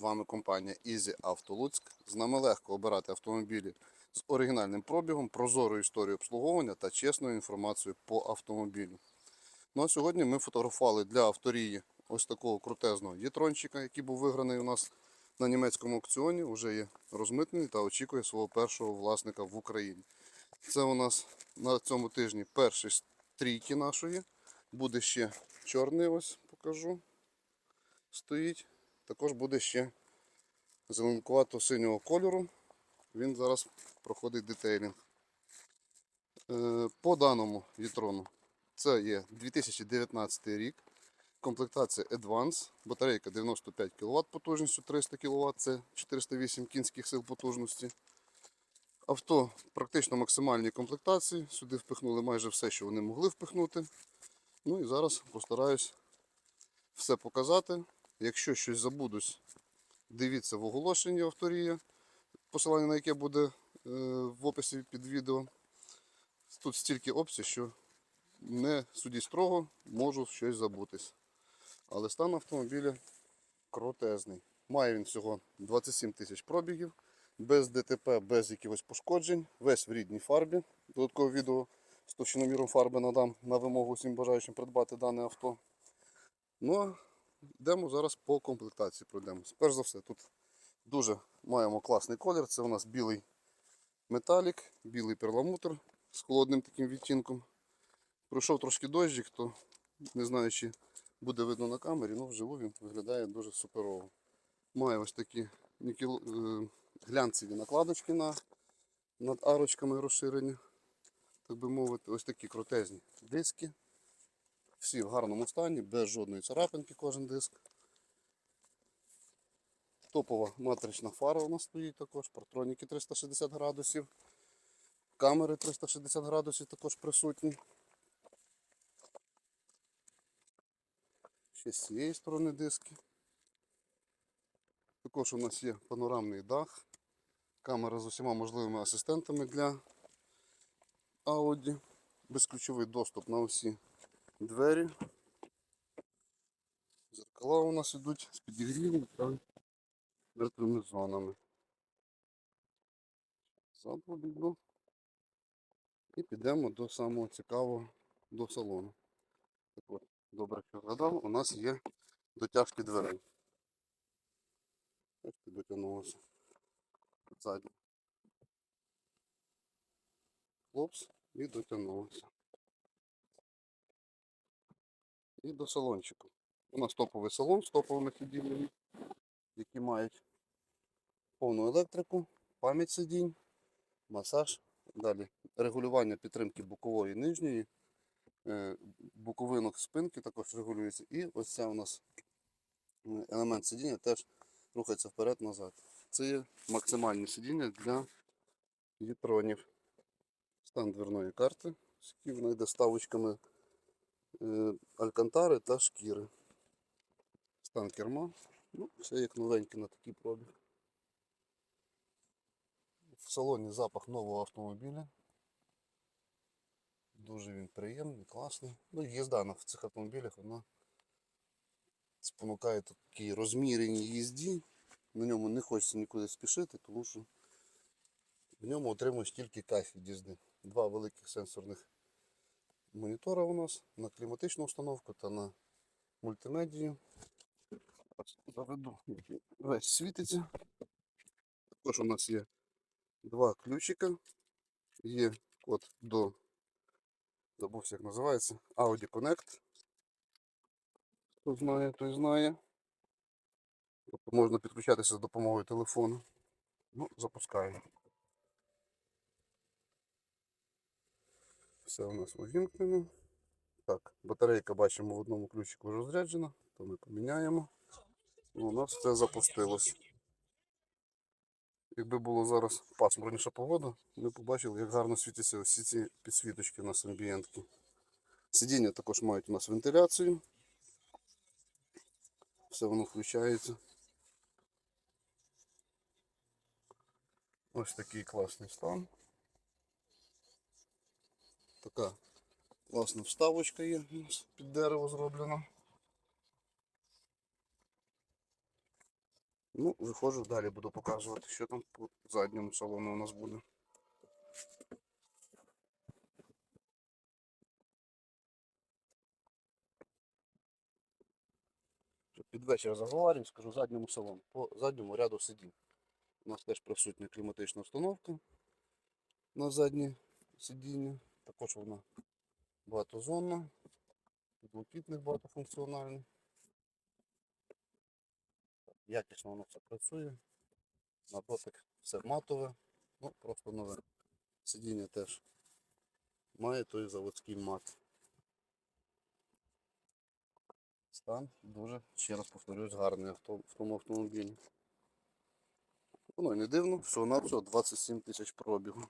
вами компанія Easy Auto Луцьк. З нами легко обирати автомобілі з оригінальним пробігом, прозорою історією обслуговування та чесною інформацією по автомобілю. Ну а сьогодні ми фотографували для авторії ось такого крутезного єтрончика, який був виграний у нас на німецькому аукціоні. Вже є розмитнений та очікує свого першого власника в Україні. Це у нас на цьому тижні перші стрійки нашої. Буде ще чорний, ось покажу. Стоїть. Також буде ще зеленкувато синього кольору. Він зараз проходить детейлінг. Е, По даному вітрону це є 2019 рік. Комплектація Advance, батарейка 95 кВт потужністю 300 кВт, це 408 кінських сил потужності. Авто практично максимальній комплектації. Сюди впихнули майже все, що вони могли впихнути. Ну і зараз постараюсь все показати. Якщо щось забудусь, дивіться в оголошенні авторія, посилання на яке буде е, в описі під відео. Тут стільки опцій, що не судіть строго, можу щось забутись. Але стан автомобіля крутезний. Має він всього 27 тисяч пробігів, без ДТП, без якихось пошкоджень, весь в рідній фарбі. Додаткове відео з товщиноміром фарби надам на вимогу всім бажаючим придбати дане авто. Ну йдемо зараз по комплектації пройдемось. Перш за все, тут дуже маємо класний колір. Це у нас білий металік, білий перламутр з холодним таким відтінком. Пройшов трошки дощик, то не знаю, чи буде видно на камері, але вживу він виглядає дуже суперово. Має ось такі нікіл... е, глянцеві накладочки на... над арочками розширення, так би мовити, ось такі крутезні диски. Всі в гарному стані, без жодної царапинки кожен диск. Топова матрична фара у нас стоїть також, партроніки 360 градусів, камери 360 градусів також присутні. Ще з цієї сторони диски. Також у нас є панорамний дах, камера з усіма можливими асистентами для Audi, безключовий доступ на усі двері. Зеркала у нас йдуть з підігрівом та мертвими зонами. Ззаду обійду. І підемо до самого цікавого до салону. Так от, добре, що згадав, у нас є дотяжки дверей. Бачите, дотягнулося. Ззаді. Хлопс і дотягнулося. І до салончику. У нас топовий салон з топовими сидіннями, які мають повну електрику, пам'ять сидінь, масаж. Далі регулювання підтримки бокової нижньої, е, боковинок спинки також регулюється. І ось це у нас елемент сидіння теж рухається вперед-назад. Це є максимальне сидіння для вітронів. Стан дверної карти, з йде ставочками алькантари та шкіри. Стан керма. Ну, все як новеньке на такий пробіг. В салоні запах нового автомобіля. Дуже він приємний, класний. Ну, їзда на цих автомобілях вона спонукає такій розміреній їзді. На ньому не хочеться нікуди спішити, тому що в ньому отримуєш тільки кайф від їзди. Два великих сенсорних монітора у нас на кліматичну установку та на мультимедію. Заведу, весь світиться. Також у нас є два ключика. Є код до забувся, як називається, Audi Connect. Хто знає, той знає. Тобто можна підключатися з допомогою телефону. Ну, запускаємо. Все у нас увімкнено. Так, батарейка бачимо в одному ключику вже розряджена, то ми поміняємо. У нас все запустилось. Якби було зараз пасмурніша погода, ми побачили, як гарно світяться всі ці підсвіточки у нас амбієнтки. Сидіння також мають у нас вентиляцію. Все воно включається. Ось такий класний стан. Така класна вставочка є у нас під дерево зроблена. Ну, виходжу, далі буду показувати, що там по задньому салону у нас буде. Під вечір заговорю, скажу задньому салону. По задньому ряду сидінь. У нас теж присутня кліматична установка на заднє сидіння. Також вона багатозонна, підлокітник багатофункціональний. Якісно воно все працює. На дотик все матове, ну просто нове. Сидіння теж має той заводський мат. Стан дуже, ще раз повторюсь, гарний авто, в тому автомобілі. Воно і не дивно, всього на всього 27 тисяч пробігу.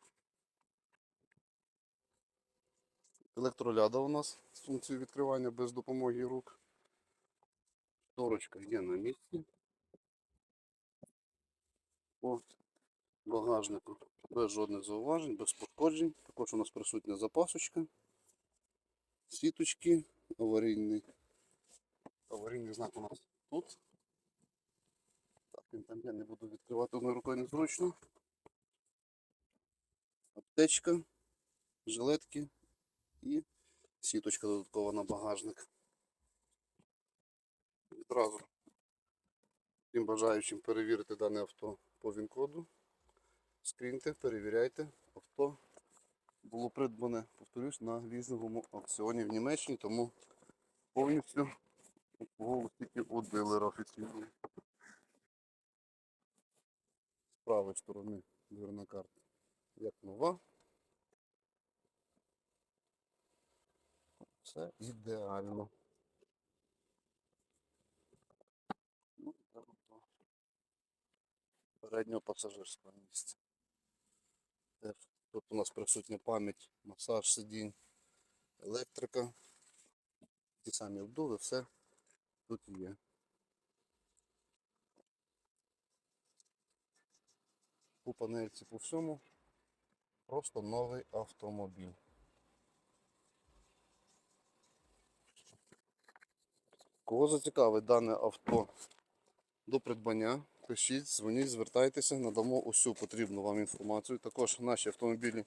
Електроляда у нас з функцією відкривання без допомоги рук. Шторочка є на місці. По багажнику без жодних зауважень, без пошкоджень. Також у нас присутня запасочка, сіточки, аварійний. Аварійний знак у нас тут. Так, він там я не буду відкривати одною рукою незручно. Аптечка, жилетки і сіточка додаткова на багажник. Відразу тим бажаючим перевірити дане авто по ВІН-коду. Скріньте, перевіряйте. Авто було придбане, повторюсь, на лізинговому аукціоні в Німеччині, тому повністю обслуговувалось тільки у дилера офіційного. З правої сторони дверна карта як нова. Все ідеально. Переднього пасажирського місця. Тут у нас присутня пам'ять, масаж сидінь, електрика. Ті самі обдуви, все тут є. По панельці по всьому. Просто новий автомобіль. Кого зацікавить дане авто до придбання, пишіть, дзвоніть, звертайтеся, надамо усю потрібну вам інформацію. Також наші автомобілі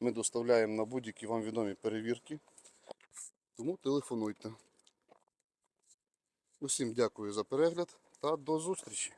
ми доставляємо на будь-які вам відомі перевірки. Тому телефонуйте. Усім дякую за перегляд та до зустрічі!